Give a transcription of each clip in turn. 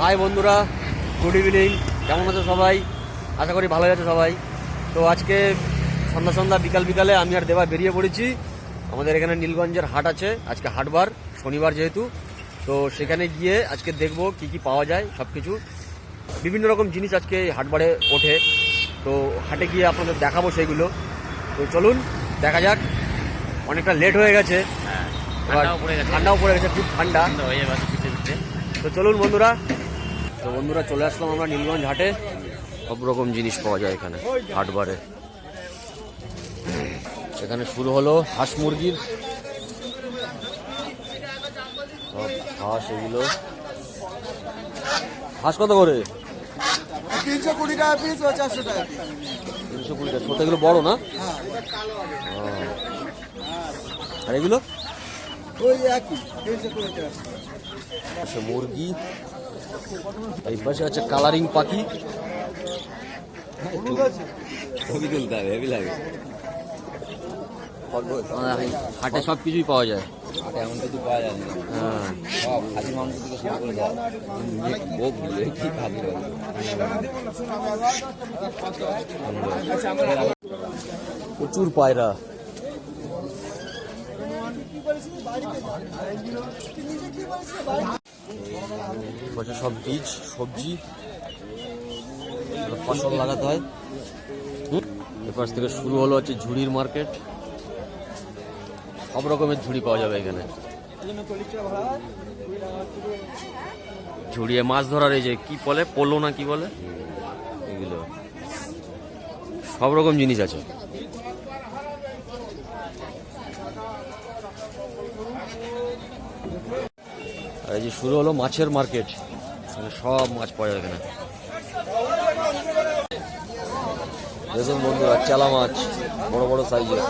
High বন্ধুরা good evening কেমন আছো সবাই? আশা করি ভালো আছো সবাই। তো আজকে সন্ধ্যা সন্ধ্যা বিকাল বিকালে আমি আর দেবা বেরিয়ে পড়েছি। আমাদের এখানে নীলগঞ্জের হাট আছে আজকে হাটবার শনিবার যেহেতু। তো সেখানে গিয়ে আজকে দেখব কি কি পাওয়া যায় সব কিছু বিভিন্ন রকম জিনিস আজকে হাটবারে ওঠে। তো হাটে গিয়ে আপনাদের দেখাবো সেগুলো। তো চলুন দেখা যাক। অনেকটা লেট হয়ে গেছে। হ্যাঁ ঠান্ডাও পড়ে গেছে। ঠান্ডাও পড়ে গেছে খুব ঠান্ডা। হয়ে তো চলুন বন্ধুরা তো বন্ধুরা চলে আসলাম আমরা নীলগঞ্জ হাটে। সব রকম জিনিস পাওয়া যায় এখানে হাটবারে এখানে শুরু হলো হাঁস মুরগির। সব হাঁস এগুলো। হাঁস কত করে? তিনশো কুড়ি টাকা পিস ও চারশো টাকা তিনশো কুড়ি টাকা। ছোট এগুলো বড় না? হ্যাঁ আর এগুলো? ওই একই তিনশো কুড়ি টাকা। মুরগি। এই পাশে আছে কালারিং পাখি। ছবি তুলতে হবে হেভি লাগে। হাটে সব কিছুই পাওয়া যায়। হাটে এমন কিছু পাওয়া যায় না। হ্যাঁ। সব খাসি মাংস থেকে শুরু করে যায় বোক কি খাবি? প্রচুর পায়রা। বছর সব বীজ, সবজি ফসল লাগাতে হয়? এপাশ থেকে শুরু হলো হচ্ছে ঝুড়ির মার্কেট। সব রকমের ঝুড়ি পাওয়া যাবে এখানে। ঝুড়িয়ে মাছ ধরার এই যে কি বলে? পোলো না কি বলে? এগুলো। সব রকম জিনিস আছে। এই যে শুরু হলো মাছের মার্কেট। সব মাছ পাওয়া যায় এখানে। দেখুন বন্ধুরা, চালা মাছ, বড় বড় সাইজের।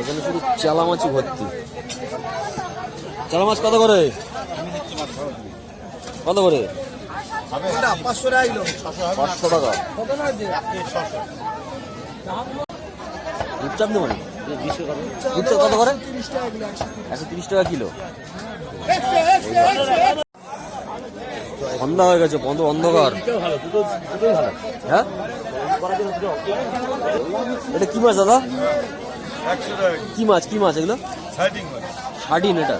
এখানে শুধু চালা মাছই ভর্তি। চালা মাছ কত করে? কত করে? পাঁচশো টাকা। রূপচাঁদ নেব না কত করে একশো তিরিশ টাকা কিলো সন্ধ্যা হয়ে গেছে বন্ধ অন্ধকার হ্যাঁ এটা কি মাছ দাদা কি মাছ কি মাছ এগুলো সার্ডিন এটা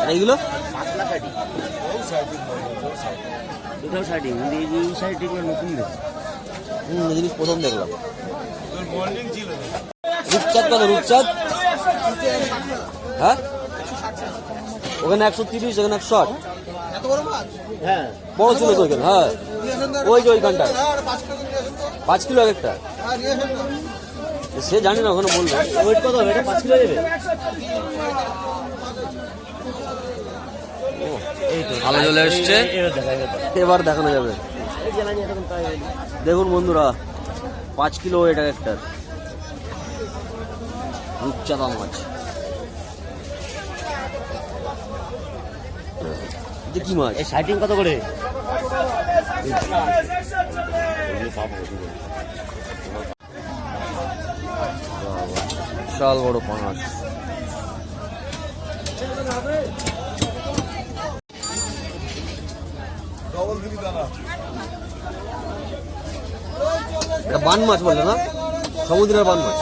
আর এই জিনিস প্রথম দেখলাম রূপচাঁদ কত? রূপচাঁদ? হ্যাঁ? ওখানে একশো তিরিশ এখানে একশো ষাট। বড় হ্যাঁ। বড় ছিল তো ওখানে হ্যাঁ। ওই যে ওইখানটায়। হ্যাঁ, পাঁচ কিলো এক একটা। সে জানি না ওখানে বলল। ওয়েট কত হবে? এটা পাঁচ কিলো যাবে আলো চলে এসছে। এবার দেখানো যাবে। দেখুন বন্ধুরা পাঁচ কিলো ওয়েট এক একটা। রূপচাঁদা মাছ এটা কি মাছ? এই সাইডিং কত করে? বিশাল বড় এটা বান মাছ বললে না? সমুদ্রের বান মাছ।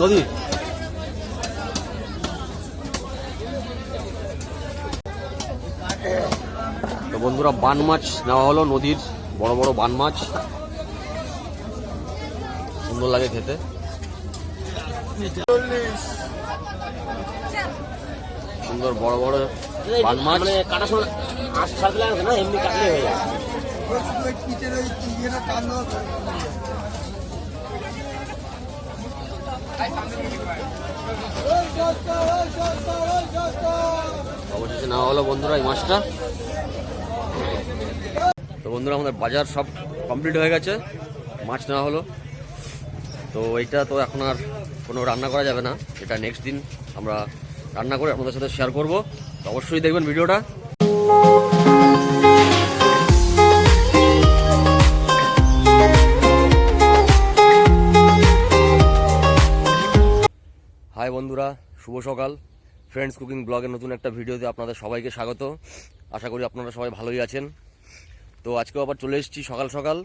নদীর তো বন্ধুরা বান মাছ নেওয়া হলো নদীর বড় বড় বান মাছ। সুন্দর লাগে খেতে। সুন্দর বড় বড় বান মাছ। মানে কাটার সময় আশ ছাড়তে লাগে না এমনি কাটলে হয়ে যায়। অবশেষে নেওয়া হলো বন্ধুরা এই মাছটা। তো বন্ধুরা, আমাদের বাজার সব কমপ্লিট হয়ে গেছে। মাছ নেওয়া হলো। তো এইটা তো এখন আর কোনো রান্না করা যাবে না। এটা নেক্সট দিন আমরা রান্না করে আপনাদের সাথে শেয়ার করব। তো অবশ্যই দেখবেন ভিডিওটা। শুভ সকাল। ফ্রেন্ডস কুকিং ব্লগের নতুন একটা ভিডিওতে আপনাদের সবাইকে স্বাগত। আশা করি আপনারা সবাই ভালোই আছেন। তো আজকেও আবার চলে এসেছি সকাল সকাল।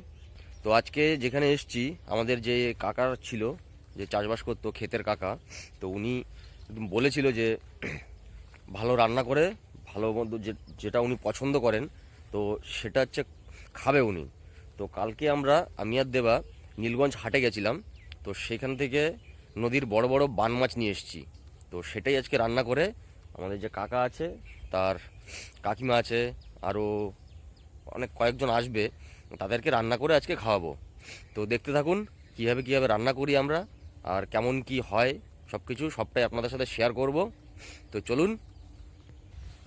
তো আজকে যেখানে এসেছি, আমাদের যে কাকার ছিল, যে চাষবাস করতো ক্ষেতের কাকা, তো উনি বলেছিল যে ভালো রান্না করে, ভালো যেটা উনি পছন্দ করেন, তো সেটা হচ্ছে খাবে উনি। তো কালকে আমরা, আমি আর দেবা, নীলগঞ্জ হাটে গেছিলাম। তো সেখান থেকে নদীর বড় বড় বান মাছ নিয়ে এসেছি। তো সেটাই আজকে রান্না করে আমাদের যে কাকা আছে, তার কাকিমা আছে, আরও অনেক কয়েকজন আসবে, তাদেরকে রান্না করে আজকে খাওয়াবো। তো দেখতে থাকুন, কীভাবে কীভাবে রান্না করি আমরা, আর কেমন কি হয় সব কিছু সবটাই আপনাদের সাথে শেয়ার করব। তো চলুন,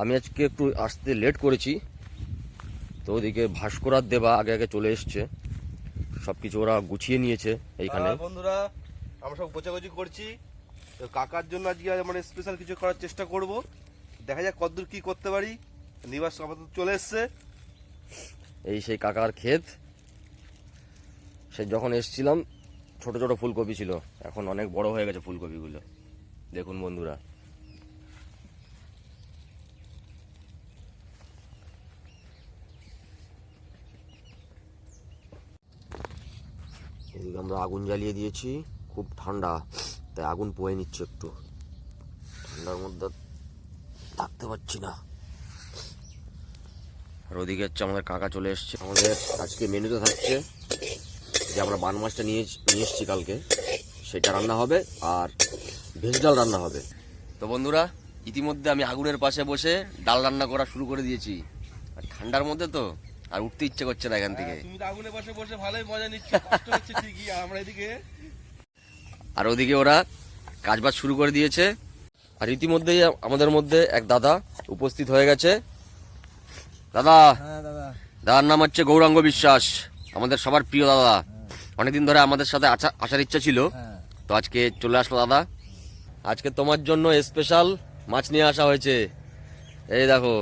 আমি আজকে একটু আসতে লেট করেছি, তো ওদিকে ভাস্কর আর দেবা আগে আগে চলে এসছে। সব কিছু ওরা গুছিয়ে নিয়েছে এইখানে। বন্ধুরা, আমরা সব গোছাগুছি করছি। তো কাকার জন্য আজকে মানে স্পেশাল কিছু করার চেষ্টা করব। দেখা যাক কতদূর কি করতে পারি। নিবাস আপাতত চলে এসছে। এই সেই কাকার ক্ষেত। সে যখন এসছিলাম, ছোট ছোট ফুলকপি ছিল। এখন অনেক বড় হয়ে গেছে ফুলকপিগুলো। দেখুন বন্ধুরা। আমরা আগুন জ্বালিয়ে দিয়েছি। খুব ঠান্ডা। তাই আগুন পোয়ে নিচ্ছে একটু। ঠান্ডার মধ্যে থাকতে পারছি না। আর ওদিকে হচ্ছে আমাদের কাকা চলে এসছে। আমাদের আজকে মেনুতে থাকছে যে আমরা বান মাছটা নিয়ে নিয়ে এসেছি কালকে। সেটা রান্না হবে আর ভেজ ডাল রান্না হবে। তো বন্ধুরা, ইতিমধ্যে আমি আগুনের পাশে বসে ডাল রান্না করা শুরু করে দিয়েছি। আর ঠান্ডার মধ্যে তো আর উঠতে ইচ্ছে করছে না এখান থেকে। তুমি তো আগুনের পাশে বসে ভালোই মজা নিচ্ছ, কষ্ট হচ্ছে ঠিকই। আমরা এদিকে আর ওদিকে ওরা কাজবাজ শুরু করে দিয়েছে। আর ইতিমধ্যেই আমাদের মধ্যে এক দাদা উপস্থিত হয়ে গেছে। দাদা হ্যাঁ দাদার নাম হচ্ছে গৌরাঙ্গ বিশ্বাস আমাদের সবার প্রিয় দাদা। অনেকদিন ধরে আমাদের সাথে আসার ইচ্ছা ছিল। হ্যাঁ। তো আজকে চলে আসলো দাদা। আজকে তোমার জন্য স্পেশাল মাছ নিয়ে আসা হয়েছে। এই দেখো।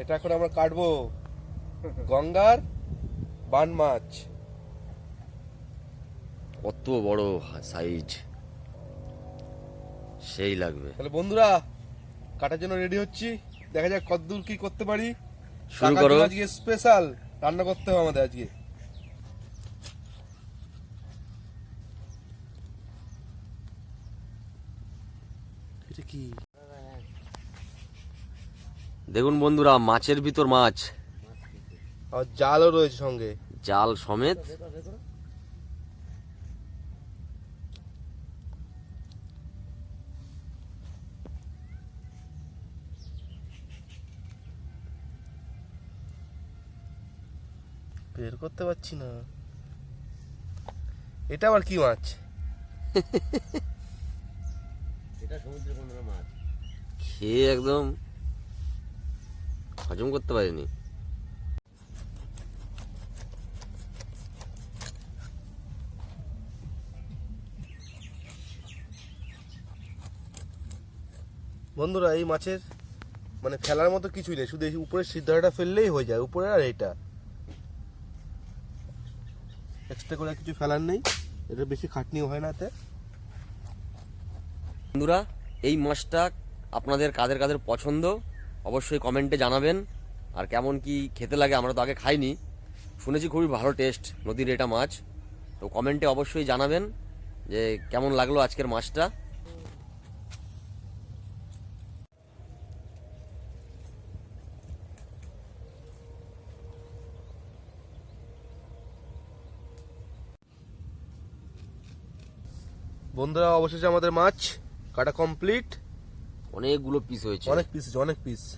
এটা এখন আমরা কাটবো। গঙ্গার বান মাছ। কত বড় সাইজ। সেই লাগবে। তাহলে বন্ধুরা কাটার জন্য রেডি হচ্ছি। দেখা যাক কতদূর কি করতে পারি। শুরু করো। আজকে স্পেশাল রান্না করতে হবে আমাদের আজকে। এটা কি? দেখুন বন্ধুরা মাছের ভিতর মাছ। আর জালও রয়েছে সঙ্গে। জাল সমেত। বের করতে পারছি না। এটা আবার কি মাছ? খেয়ে একদম হজম করতে পারিনি। বন্ধুরা এই মাছের মানে ফেলার মতো কিছুই নেই। শুধু এই উপরের সিদ্ধাটা ফেললেই হয়ে যায়। উপরে আর এটা এক্সট্রা করে কিছু ফেলার নেই। এটা বেশি খাটনিও হয় না এতে। বন্ধুরা, এই মাছটা আপনাদের কাদের কাদের পছন্দ, অবশ্যই কমেন্টে জানাবেন। আর কেমন কি খেতে লাগে আমরা তো আগে খাইনি। শুনেছি খুবই ভালো টেস্ট নদীর এটা মাছ। তো কমেন্টে অবশ্যই জানাবেন যে কেমন লাগল আজকের মাছটা। বন্ধুরা অবশেষে আমাদের মাছ কাটা কমপ্লিট অনেকগুলো পিস হয়েছে। অনেক পিস অনেক পিস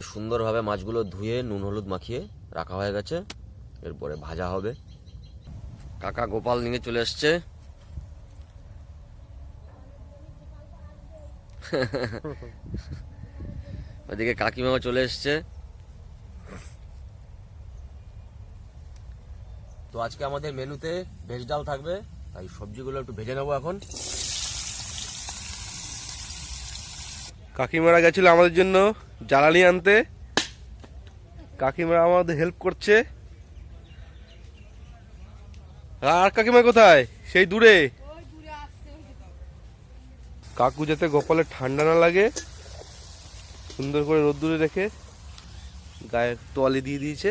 সুন্দরভাবে মাছগুলো ধুয়ে নুন হলুদ মাখিয়ে রাখা হয়ে গেছে। এরপরে ভাজা হবে। কাকা গোপাল নিয়ে চলে এসছে। ওদিকে কাকিমাও চলে এসছে। তো আজকে আমাদের মেনুতে ভেজ ডাল থাকবে, তাই সবজিগুলো একটু ভেজে নেব এখন। কাকিমারা গেছিল আমাদের জন্য জ্বালানি আনতে। কাকিমারা আমাদের হেল্প করছে। আর কাকিমা কোথায়? সেই দূরে। কাকু যাতে গোপালে ঠান্ডা না লাগে, সুন্দর করে রোদ্দুরে রেখে গায়ে তোয়ালি দিয়ে দিয়েছে।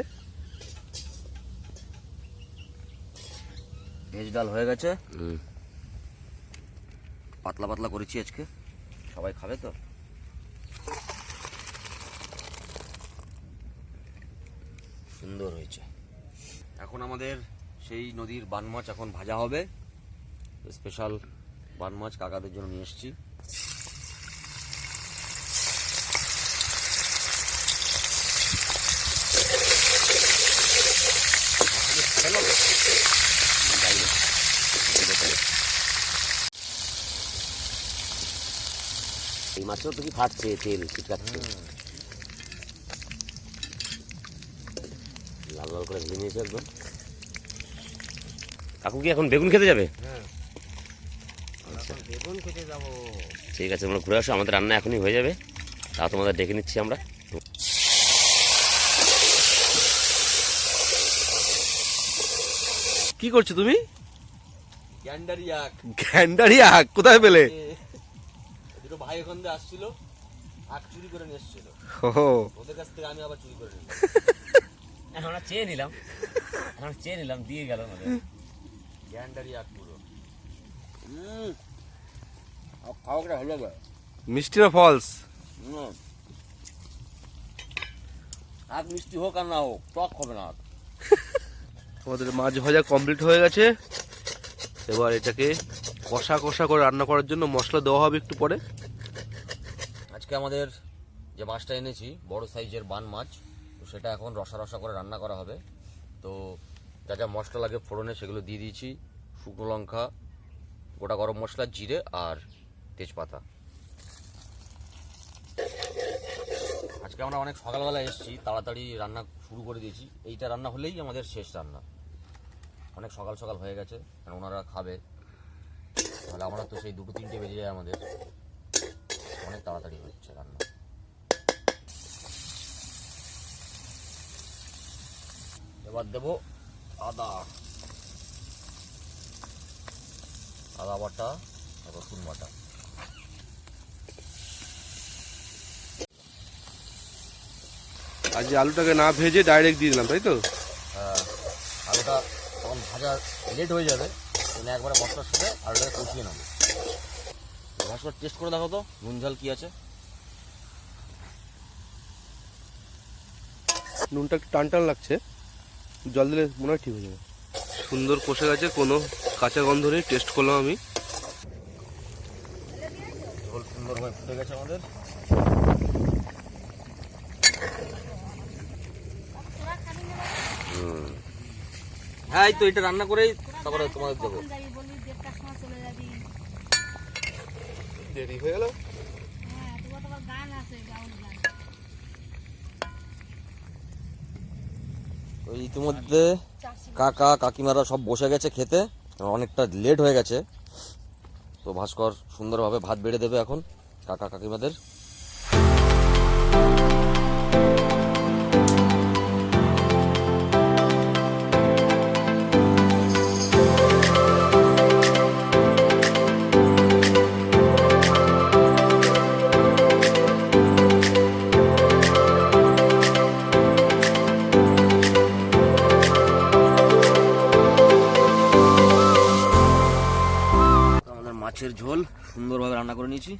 ভেজ ডাল হয়ে গেছে। পাতলা পাতলা করেছি আজকে। সবাই খাবে তো? সুন্দর হয়েছে। এখন আমাদের সেই নদীর বান মাছ এখন ভাজা হবে। স্পেশাল বান মাছ কাকাদের জন্য নিয়ে এসেছি এই মাছেও তো কি ফাটছে তেল ছিটকাচ্ছে লাল লাল করে ভেজে নিয়েছে একদম? কাকু কি এখন বেগুন খেতে যাবে? আচ্ছা। বেগুন খেতে যাব। ঠিক আছে আমরা ঘুরে আসো আমাদের রান্না এখনই হয়ে যাবে। তা তোমাদের ডেকে নিচ্ছি আমরা। কি করছ তুমি? গ্যান্ডারিয়াক। গ্যান্ডারি আখ কোথায় পেলে? ভাই ওখান দিয়ে আসছিল আখ চুরি করে নিয়ে এসেছিল। ও ওদের কাছ থেকে আমি আবার চুরি করে নিলাম। আমরা চেয়ে নিলাম। আমরা চেয়ে নিলাম দিয়ে গেল আমাদের। গ্যান্ডারিয়াক পুরো। খাওয়াটা হলো বা মিষ্টি না ফলস হুম। আখ মিষ্টি হোক আর না হোক টক হবে না আখ আমাদের মাছ ভাজা কমপ্লিট হয়ে গেছে। এবার এটাকে কষা কষা করে রান্না করার জন্য মশলা দেওয়া হবে একটু পরে। আজকে আমাদের যে মাছটা এনেছি, বড় সাইজের বান মাছ, তো সেটা এখন রসা রসা করে রান্না করা হবে। তো যা যা মশলা লাগে ফোড়নে সেগুলো দিয়ে দিয়েছি, শুকনো লঙ্কা, গোটা গরম মশলা, জিরে আর তেজপাতা। আজকে আমরা অনেক সকালবেলা এসেছি, তাড়াতাড়ি রান্না শুরু করে দিয়েছি। এইটা রান্না হলেই আমাদের শেষ রান্না। অনেক সকাল সকাল হয়ে গেছে কারণ ওনারা খাবে। তাহলে আমরা তো সেই দুটো তিনটে বেজে যায় আমাদের। অনেক তাড়াতাড়ি হচ্ছে রান্না। এবার দেবো আদা। আদা বাটা আর রসুন বাটা। আর যে আলুটাকে না ভেজে ডাইরেক্ট দিয়ে দিলাম তাই তো? আহ, আলুটা তখন ভাজা লেট হয়ে যাবে একবারে মশলার সাথে আলুটাকে কষিয়ে নেব। ভাস্কর টেস্ট করে দেখো তো নুন ঝাল কি আছে। নুনটা একটু টান টান লাগছে জল দিলে মনে হয় ঠিক হয়ে যাবে। সুন্দর কষে গেছে কোনো কাঁচা গন্ধ নেই টেস্ট করলাম আমি। ঝোল সুন্দরভাবে ফুটে গেছে আমাদের। হ্যাঁ এই তো এটা রান্না করেই তারপরে তোমাদের দেবো কখন যাবি বললি দেড়টার সময় চলে যাবি দেরি হয়ে গেল? হ্যাঁ তোমার তোমার গান আছে গাউন গান। ওই ইতিমধ্যে কাকা কাকিমারা সব বসে গেছে খেতে। অনেকটা লেট হয়ে গেছে। তো ভাস্কর সুন্দরভাবে ভাত বেড়ে দেবে এখন কাকা কাকিমাদের। মাছের ঝোল, সুন্দরভাবে রান্না করে নিয়েছি।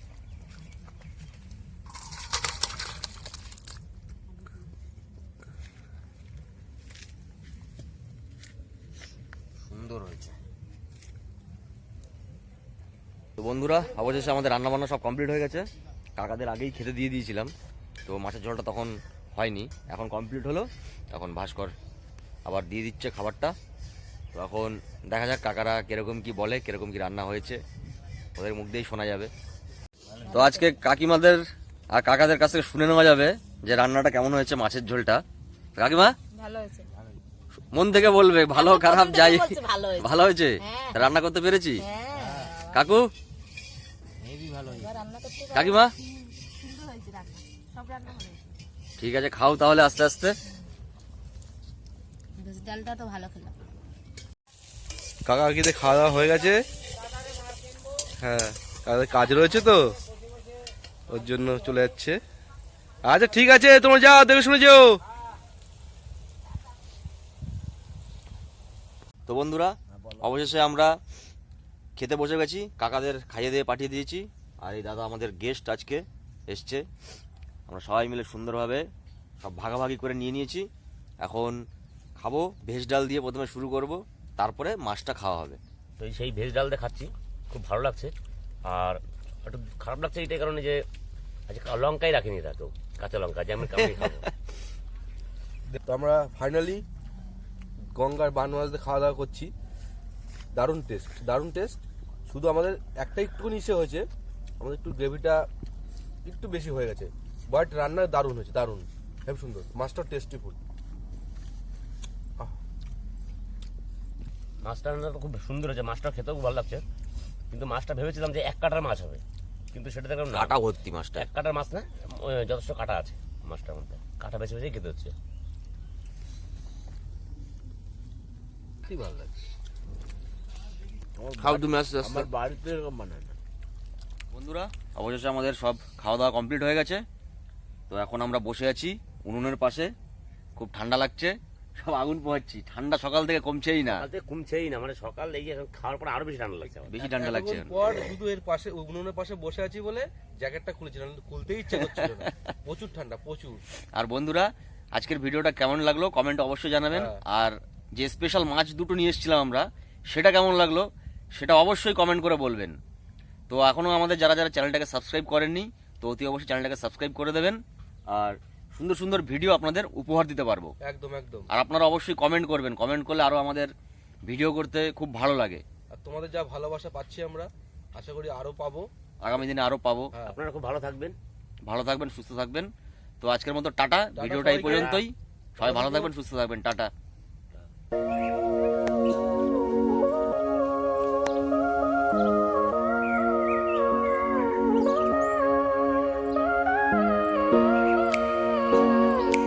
সুন্দর হয়েছে। তো বন্ধুরা, অবশেষে আমাদের রান্না বান্না সব কমপ্লিট হয়ে গেছে। কাকাদের আগেই খেতে দিয়ে দিয়েছিলাম, তো মাছের ঝোলটা তখন হয়নি। এখন কমপ্লিট হলো, এখন ভাস্কর আবার দিয়ে দিচ্ছে খাবারটা। তো এখন দেখা যাক কাকারা কীরকম কি বলে, কীরকম কি রান্না হয়েছে। ওদের মুখ দিয়েই শোনা যাবে। তো আজকে কাকিমাদের আর কাকাদের কাছ থেকে শুনে নেওয়া যাবে যে রান্নাটা কেমন হয়েছে মাছের ঝোলটা। কাকিমা? ভালো হয়েছে। মন থেকে বলবে ভালো খারাপ যাই। ভালো হয়েছে। হ্যাঁ। রান্না করতে পেরেছি? হ্যাঁ। কাকু। কাকিমা? ঠিক আছে খাও তাহলে আস্তে আস্তে। ডালটা তো ভালো খেলাম। কাকা কাকিতে খাওয়া দাওয়া হয়ে গেছে? হ্যাঁ কাজ রয়েছে তো। ওর জন্য চলে যাচ্ছে। আচ্ছা ঠিক আছে, তোমরা যাও, দেখে শুনে যেও। তো বন্ধুরা, অবশেষে আমরা খেতে বসে গেছি। কাকাদের খাইয়ে দিয়ে পাঠিয়ে দিয়েছি। আর এই দাদা আমাদের গেস্ট আজকে এসছে। আমরা সবাই মিলে সুন্দরভাবে সব ভাগাভাগি করে নিয়ে নিয়েছি। এখন খাব, ভেজ ডাল দিয়ে প্রথমে শুরু করব, তারপরে মাছটা খাওয়া হবে। তো সেই ভেজ ডাল দিয়ে খাচ্ছি। খুব ভালো লাগছে। আর একটু খারাপ লাগছে এইটাই কারণে যে আজকে লঙ্কাই রাখিনি তা কেউ কাঁচা লঙ্কা যে আমি কামড়ে খাব তো আমরা ফাইনালি গঙ্গার বানওয়াজতে খাওয়া দাওয়া করছি। দারুণ টেস্ট দারুণ টেস্ট শুধু আমাদের একটা একটুখানি ইসে হয়েছে আমাদের একটু গ্রেভিটা একটু বেশি হয়ে গেছে। বাট রান্না দারুণ হয়েছে দারুণ খুব সুন্দর মাছটা টেস্টি ফুল মাছটা রান্নাটা খুব সুন্দর হয়েছে মাছটা খেতেও খুব ভালো লাগছে। কিন্তু মাছটা ভেবেছিলাম যে এক কাটার মাছ হবে। কিন্তু সেটা দেখলাম না। কাটা ভর্তি মাছটা। এক কাটার মাছ না যথেষ্ট কাটা আছে মাছটার মধ্যে। কাটা বেছে বেছে খেতে হচ্ছে। কি ভালো লাগছে? খাও তুমি আস্তে আস্তে আমার বাড়িতে এরকম বানায় না। বন্ধুরা অবশেষে আমাদের সব খাওয়া দাওয়া কমপ্লিট হয়ে গেছে। তো এখন আমরা বসে আছি উনুনের পাশে। খুব ঠান্ডা লাগছে। সব আগুন পোহাচ্ছি। ঠান্ডা সকাল থেকে কমছেই না। কমছেই না মানে সকাল এই খাওয়ার পর আরও বেশি ঠান্ডা লাগছে আমার। বেশি ঠান্ডা লাগছে। পর শুধু এর পাশে উনুনের পাশে বসে আছি বলে জ্যাকেটটা খুলেছি নাহলে খুলতেই ইচ্ছে করছিল না। প্রচুর ঠান্ডা প্রচুর। আর বন্ধুরা আজকের ভিডিওটা কেমন লাগল কমেন্ট অবশ্যই জানাবেন। হ্যাঁ। আর যে স্পেশাল মাছ দুটো নিয়ে এসেছিলাম আমরা সেটা কেমন লাগল সেটা অবশ্যই কমেন্ট করে বলবেন। তো এখনও আমাদের যারা যারা চ্যানেলটাকে সাবস্ক্রাইব করেননি তো অতি অবশ্যই চ্যানেলটাকে সাবস্ক্রাইব করে দেবেন। আর সুন্দর সুন্দর ভিডিও আপনাদের উপহার দিতে পারব। একদম একদম। আর আপনারা অবশ্যই কমেন্ট করবেন। কমেন্ট করলে আরও আমাদের ভিডিও করতে খুব ভালো লাগে। আর তোমাদের যা ভালোবাসা পাচ্ছি আমরা আশা করি আরও পাবো। আগামী দিনে আরও পাবো। হ্যাঁ। আপনারা খুব ভালো থাকবেন। ভালো থাকবেন সুস্থ থাকবেন। তো আজকের মতো টাটা। ভিডিওটা এই পর্যন্তই। সবাই ভালো থাকবেন সুস্থ থাকবেন। টাটা।